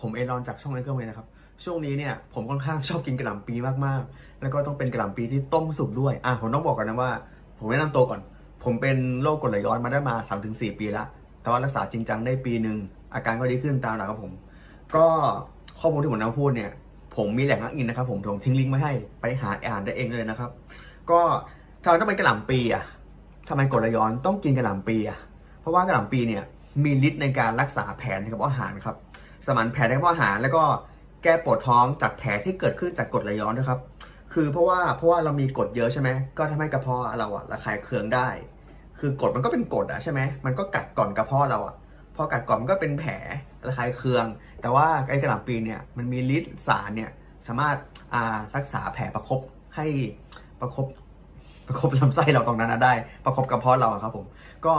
ผมเอรอนจากช่องไอเกิลเมนะครับ ช่วงนี้เนี่ยผมค่อนข้างชอบกินกระหล่ำปีมากๆ แล้วก็ต้องเป็นกระหล่ำปีที่ต้มสุกด้วย อะผมต้องบอกก่อนนะว่า ผมแนะนำตัวก่อน ผมเป็นโรคกรดไหลย้อนมาได้มา 3-4 ปีแล้ว แต่ว่ารักษาจริงจังได้ปีหนึ่ง อาการก็ดีขึ้นตามหลักครับผม ก็ข้อมูลที่ผมนำพูดเนี่ย ผมมีแหล่งอ้างอิงนะครับ ผมผมทิ้งลิงก์ไว้ให้ไปหาอ่านได้เองเลยนะครับ ก็ทำไมต้องเป็นกระหล่ำปีอะทำไมกรดไหลย้อนต้องกินกระหล่ำปีอะ เพราะว่ากระหล่ำปีเนี่ยมีฤทธิ์ในการรักษาแผลในกระเพาะอาหารครับ สมานแผลในกระเพาะอาหาร แล้วก็แก้ปวดท้องจากแผลที่เกิดขึ้นจากกรดไหลย้อนนะครับ คือเพราะว่าเพราะว่าเรามีกรดเยอะใช่ไหมก็ทำให้กระเพาะเราอะระคายเคืองได้ คือกรดมันก็เป็นกรดอะใช่ไหมมันก็กัดก่อนกระเพาะเราอะพอกัดก่อนมันก็เป็นแผลระคายเคือง แต่ว่าไอ้กระหล่ำปีเนี่ยมันมีฤทธิ์สารเนี่ยสามารถอ่ารักษาแผลประคบให้ประคบประคบลำไส้เราตรงนั้นนะได้ ประคบกระเพาะเราครับผม ก็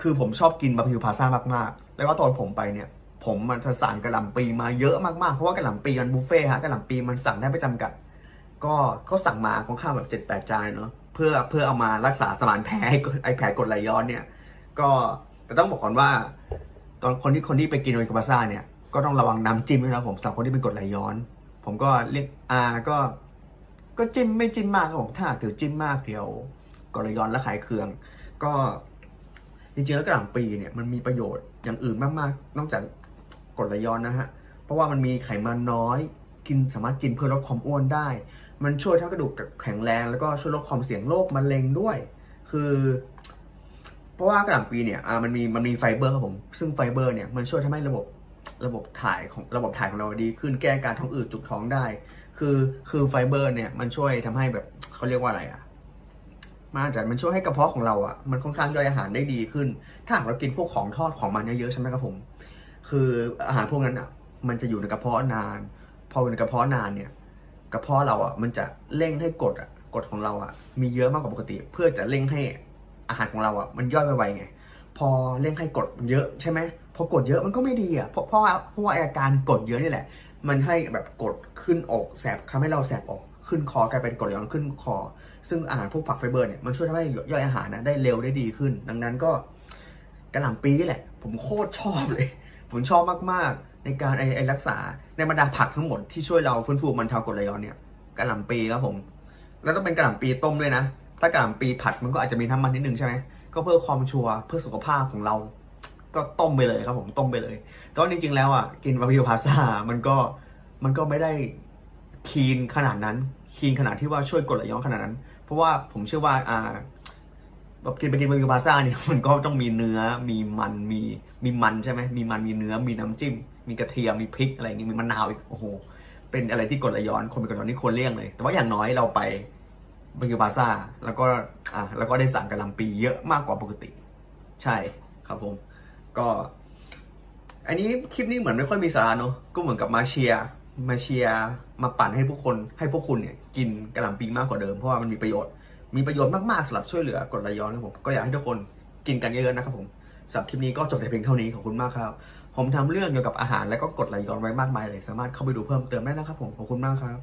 คือผมชอบกินบาร์บีคิวพาซ่ามากๆ แล้วก็ตอนผมไปเนี่ย ผมมันสั่งกระหล่ำปีมาเยอะมากๆ เพราะว่ากระหล่ำปีมันบุฟเฟ่ฮะกระหล่ำปีมันสั่งได้ไม่จำกัด ก็เขาสั่งมาค่อนข้างแบบเจ็ดแปดจานเนาะเพื่อเพื่อเอามารักษาสมานแผลให้ไอแผลกดไหลย้อนเนี่ย ก็แต่ต้องบอกก่อนว่า ตอนคนที่คนที่ไปกินโอเกาบาซ่าเนี่ยก็ต้องระวังน้ำจิ้มด้วยนะผมสำหรับคนที่เป็นกดไหลย้อน ผมก็เรียกอาก็ก็จิ้มไม่จิ้มมากครับผมถ้าถือจิ้มมากเดี๋ยวกดไหลย้อนและขายเคือง ก็จริงๆแล้วกระหล่ำปีเนี่ยมันมีประโยชน์อย่างอื่นมากๆ นอกจาก กรดไหลย้อนนะฮะ เพราะว่ามันมีไขมันน้อย กินสามารถกินเพื่อลดความอ้วนได้ มันช่วยทั้งกระดูกแข็งแรง แล้วก็ช่วยลดความเสี่ยงโรคมะเร็งด้วย คือ เพราะว่ากระหล่ำปีเนี่ยอ่ามันมีมันมีไฟเบอร์ครับผม ซึ่งไฟเบอร์เนี่ยมันช่วยทำให้ระบบระบบถ่ายของระบบถ่ายของเราดีขึ้นแก้การท้องอืดจุกท้องได้ คือคือไฟเบอร์เนี่ยมันช่วยทำให้แบบเขาเรียกว่าอะไรอะมาจากมันช่วยให้กระเพาะของเราอะมันค่อนข้างย่อยอาหารได้ดีขึ้น ถ้าหากเรากินพวกของทอดของมันเยอะๆใช่ไหมครับผม คืออาหารพวกนั้นอะ มันจะอยู่ในกระเพาะนาน พออยู่ในกระเพาะนานเนี่ย กระเพาะเราอะ มันจะเร่งให้กรดอะกรดของเราอะ มีเยอะมากกว่าปกติ เพื่อจะเร่งให้อาหารของเราอะ มันย่อยไวๆไง พอเร่งให้กรดเยอะใช่ไหมพอกดเยอะมันก็ไม่ดีอะเพราะเพราะว่าเพราะว่าอาการกดเยอะนี่แหละ มันให้แบบกดขึ้นอกแสบทำให้เราแสบออกขึ้นคอกลายเป็นกรดย้อนขึ้นคอ ซึ่งอาหารพวกผักไฟเบอร์เนี่ยมันช่วยทำให้ย่อยอาหารนะได้เร็วได้ดีขึ้น ดังนั้นก็กระหล่ำปีแหละ ผมโคตรชอบเลย ผมชอบมากๆ ในการไอไอรักษาในบรรดาผักทั้งหมดที่ช่วยเราฟื้นฟูบรรเทากรดไหลย้อนเนี่ยกระหล่ำปีครับผม แล้วต้องเป็นกระหล่ำปีต้มด้วยนะ ถ้ากระหล่ำปีผัดมันก็อาจจะมีน้ำมันนิดนึงใช่ไหมก็เพื่อความชัวร์เพื่อสุขภาพของเรา ก็ต้มไปเลยครับผมต้มไปเลยแต่ว่าจริงๆแล้วอะกินบาร์บีคิวพาซ่ามันก็มันก็ไม่ได้คีนขนาดนั้นคีนขนาดที่ว่าช่วยกดไหลย้อนขนาดนั้น เพราะว่าผมเชื่อว่าอ่า แบบกินไปกินบาร์บีคิวพาซ่าเนี่ยมันก็ต้องมีเนื้อมีมันมีมีมันใช่ไหมมีมันมีเนื้อมีน้ำจิ้ม มีกระเทียมมีพริกอะไรอย่างงี้มีมะนาวอีกโอ้โหเป็นอะไรที่กดไหลย้อนคนเป็นกดไหลย้อนนี่ควรเลี่ยงเลย แต่ว่าอย่างน้อยเราไปบาร์บีคิวพาซ่าแล้วก็อะแล้วก็ได้สั่งกะหล่ำปีเยอะมากกว่าปกติ ใช่ครับผม ก็ อันนี้คลิปนี้เหมือนไม่ค่อยมีสาระเนอะก็เหมือนกับมาเชียร์ มาเชียร์มาปั่นให้พวกคนให้พวกคุณเนี่ยกินกระหล่ำปีมากกว่าเดิมเพราะว่ามันมีประโยชน์มีประโยชน์มากๆสำหรับช่วยเหลือกรดไหลย้อนนะครับผมก็อยากให้ทุกคนกินกันเยอะๆนะครับผมสำหรับคลิปนี้ก็จบแต่เพียงเท่านี้ขอบคุณมากครับ ผมทำเรื่องเกี่ยวกับอาหารและก็กดไหลย้อนไว้มากมายเลย สามารถเข้าไปดูเพิ่มเติมได้นะครับผมขอบคุณมากครับ